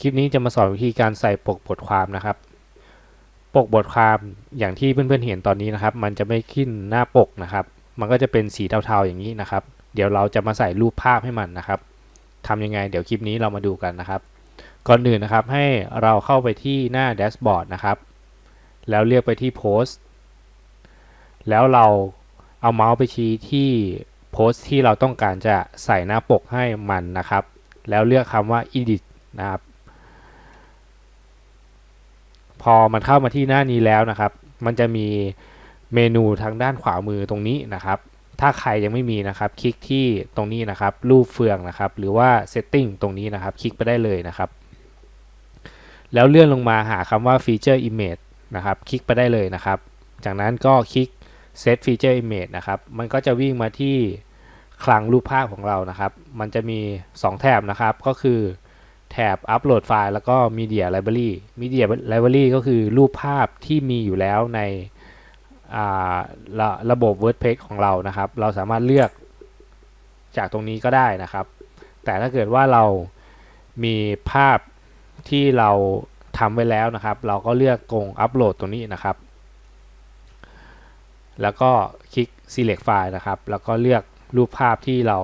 คลิปนี้จะมาสอนวิธีการใส่ปกบทความนะครับ ปกบทความอย่างที่เพื่อนๆเห็นตอนนี้นะครับ มันจะไม่ขึ้นหน้าปกนะครับ มันก็จะเป็นสีเทาๆอย่างนี้นะครับ เดี๋ยวเราจะมาใส่รูปภาพให้มันนะครับทำยังไง เดี๋ยวคลิปนี้เรามาดูกันนะครับ ก่อนอื่นนะครับให้เราเข้าไปที่หน้าแดชบอร์ดนะครับ แล้วเลือกไปที่โพสต์แล้วเราเอาเมาส์ไปชี้ที่โพสต์ที่เราต้องการจะใส่หน้าปกให้มันนะครับ แล้วเลือกคำว่า edit นะครับ พอมันเข้ามาที่หน้านี้แล้วนะครับ มันจะมีเมนูทางด้านขวามือตรงนี้นะครับ ถ้าใครยังไม่มีนะครับ คลิกที่ตรงนี้นะครับ รูปเฟืองนะครับ หรือว่า setting ตรงนี้นะครับ คลิกไปได้เลยนะครับ แล้วเลื่อนลงมาหาคำว่า feature image นะครับ คลิกไปได้เลยนะครับ จากนั้นก็คลิก set feature image นะครับ มันก็จะวิ่งมาที่คลังรูปภาพของเรานะครับ มันจะมี 2 แถบนะครับ ก็คือ แถบ upload ไฟล์แล้วก็ media library media library ก็คือรูปภาพที่มีอยู่แล้วในระระบบ WordPress ของเรานะครับ เราสามารถเลือกจากตรงนี้ก็ได้นะครับ แต่ถ้าเกิดว่าเรามีภาพที่เราทำไว้แล้วนะครับ เราก็เลือกกงอัปโหลดตรงนี้นะครับ แล้วก็คลิก select file นะครับ แล้วก็เลือกรูปภาพที่เรา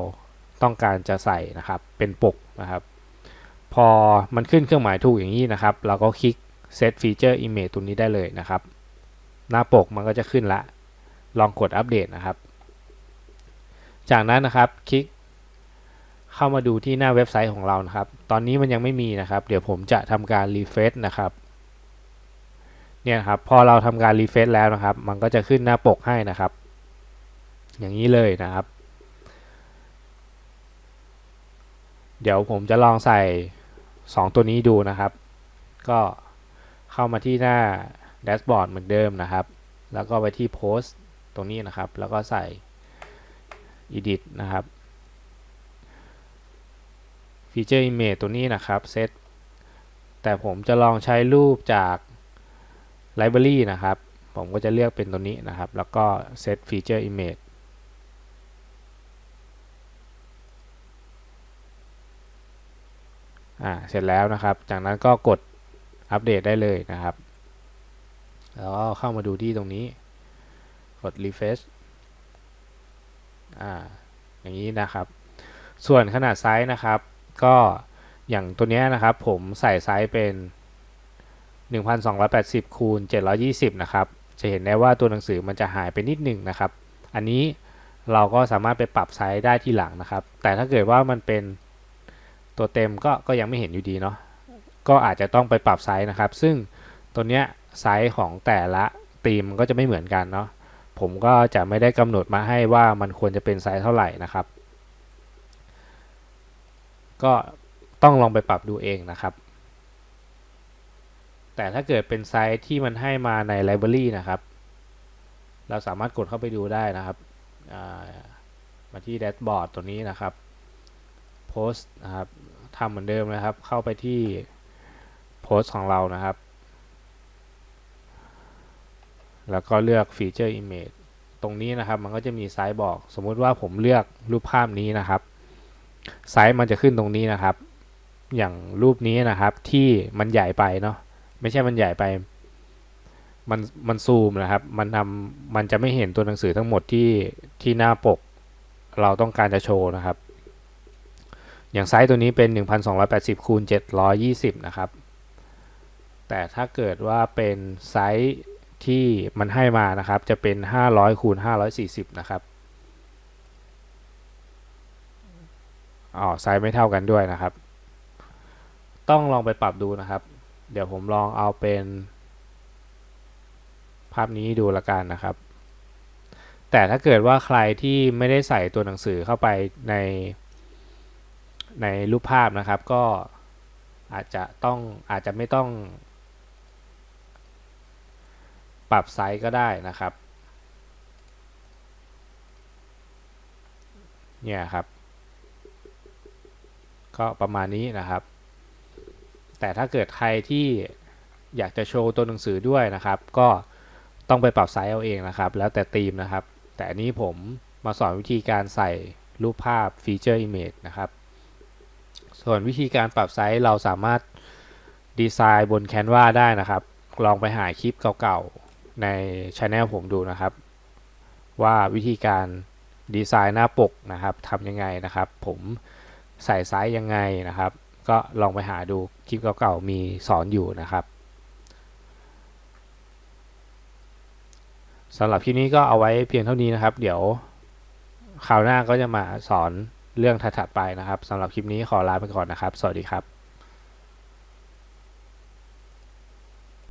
ต้องการจะใส่นะครับ เป็นปกนะครับ พอมันขึ้นเครื่องหมายถูกอย่างนี้นะครับ เราก็คลิก set feature image ตัวนี้ได้เลยนะครับ หน้าปกมันก็จะขึ้นละ ลองกดอัปเดตนะครับ จากนั้นนะครับคลิกเข้ามาดูที่หน้าเว็บไซต์ของเรานะครับ ตอนนี้มันยังไม่มีนะครับ เดี๋ยวผมจะทำการรีเฟซนะครับเนี่ยครับพอเราทำการรีเฟซแล้วนะครับ มันก็จะขึ้นหน้าปกให้นะครับ อย่างนี้เลยนะครับ เดี๋ยวผมจะลองใส่ 2 ตัวนี้ดูนะครับ ก็เข้ามาที่หน้าแดชบอร์ดเหมือนเดิมนะครับ แล้วก็ไปที่โพสต์ตรงนี้นะครับ แล้วก็ใส่ edit นะครับฟีเจอร์ image ตัวนี้นะครับเซตแต่ผมจะลองใช้รูปจาก library นะครับ ผมก็จะเลือกเป็นตัวนี้นะครับ แล้วก็ set feature image อ่าเสร็จแล้วนะครับ จากนั้นก็กดอัปเดตได้เลยนะครับ แล้วก็เข้ามาดูที่ตรงนี้ กด refresh อ่าอย่างนี้นะครับ ส่วนขนาดไซส์นะครับ ก็อย่างตัวนี้นะครับ ผมใส่ไซส์เป็น 1280คูณ720 นะครับ จะเห็นได้ว่าตัวหนังสือมันจะหายไปนิดหนึ่งนะครับ อันนี้เราก็สามารถไปปรับไซส์ได้ที่หลังนะครับ แต่ถ้าเกิดว่ามันเป็น ตัวเต็มก็ก็ยังไม่เห็นอยู่ดีเนาะก็อาจจะต้องไปปรับไซส์นะครับ ซึ่งตัวเนี้ยไซส์ของแต่ละธีมก็จะไม่เหมือนกันเนาะผมก็จะไม่ได้กำหนดมาให้ว่ามันควรจะเป็นไซส์เท่าไหร่นะครับ ก็ต้องลองไปปรับดูเองนะครับ แต่ถ้าเกิดเป็นไซส์ที่มันให้มาใน Library นะครับ เราสามารถกดเข้าไปดูได้นะครับ มาที่แดชบอร์ดตัวนี้นะครับโพสต์นะครับำเหมือนเดิมนะครับ เข้าไปที่โพสต์ของเรานะครับ แล้วก็เลือกฟีเจอร์ Image ตรงนี้นะครับมันก็จะมีไซส์บอก สมมุติว่าผมเลือกรูปภาพนี้นะครับ ไซส์มันจะขึ้นตรงนี้นะครับ อย่างรูปนี้นะครับที่มันใหญ่ไปเนาะไม่ใช่มันใหญ่ไป มันมันซูมนะครับ มันทำมันจะไม่เห็นตัวหนังสือทั้งหมดที่ที่หน้าปก เราต้องการจะโชว์นะครับ อย่างไซส์ตัวนี้เป็น 1280คูณ720 นะครับ แต่ถ้าเกิดว่าเป็นไซส์ที่มันให้มานะครับ จะเป็น 500คูณ540 นะครับอ๋อไซส์ไม่เท่ากันด้วยนะครับ ต้องลองไปปรับดูนะครับ เดี๋ยวผมลองเอาเป็น ภาพนี้ดูละกันนะครับ แต่ถ้าเกิดว่าใครที่ไม่ได้ใส่ตัวหนังสือเข้าไปใน ในรูปภาพนะครับก็อาจจะต้องอาจจะไม่ต้อง ปรับไซส์ก็ได้นะครับเนี่ยครับ ก็ประมาณนี้นะครับ แต่ถ้าเกิดใครที่อยากจะโชว์ตัวหนังสือด้วยนะครับ ก็ต้องไปปรับไซส์เอาเองนะครับ แล้วแต่ธีมนะครับ แต่อันนี้ผมมาสอนวิธีการใส่รูปภาพฟีเจอร์ image นะครับ ส่วนวิธีการปรับไซส์เราสามารถดีไซน์บน Canva ได้นะครับ ลองไปหาคลิปเก่าๆในช anel ผมดูนะครับ ว่าวิธีการดีไซน์หน้าปกนะครับทำยังไงนะครับ ผมใส่ไซส์ยังไงนะครับ ก็ลองไปหาดูคลิปเก่าๆมีสอนอยู่นะครับสำหรับคลิปนี้ก็เอาไว้เพียงเท่านี้นะครับ เดี๋ยวคราวหน้าก็จะมาสอน เรื่องถัดๆไปนะครับสำหรับคลิปนี้ขอลาไปก่อนนะครับ สวัสดีครับ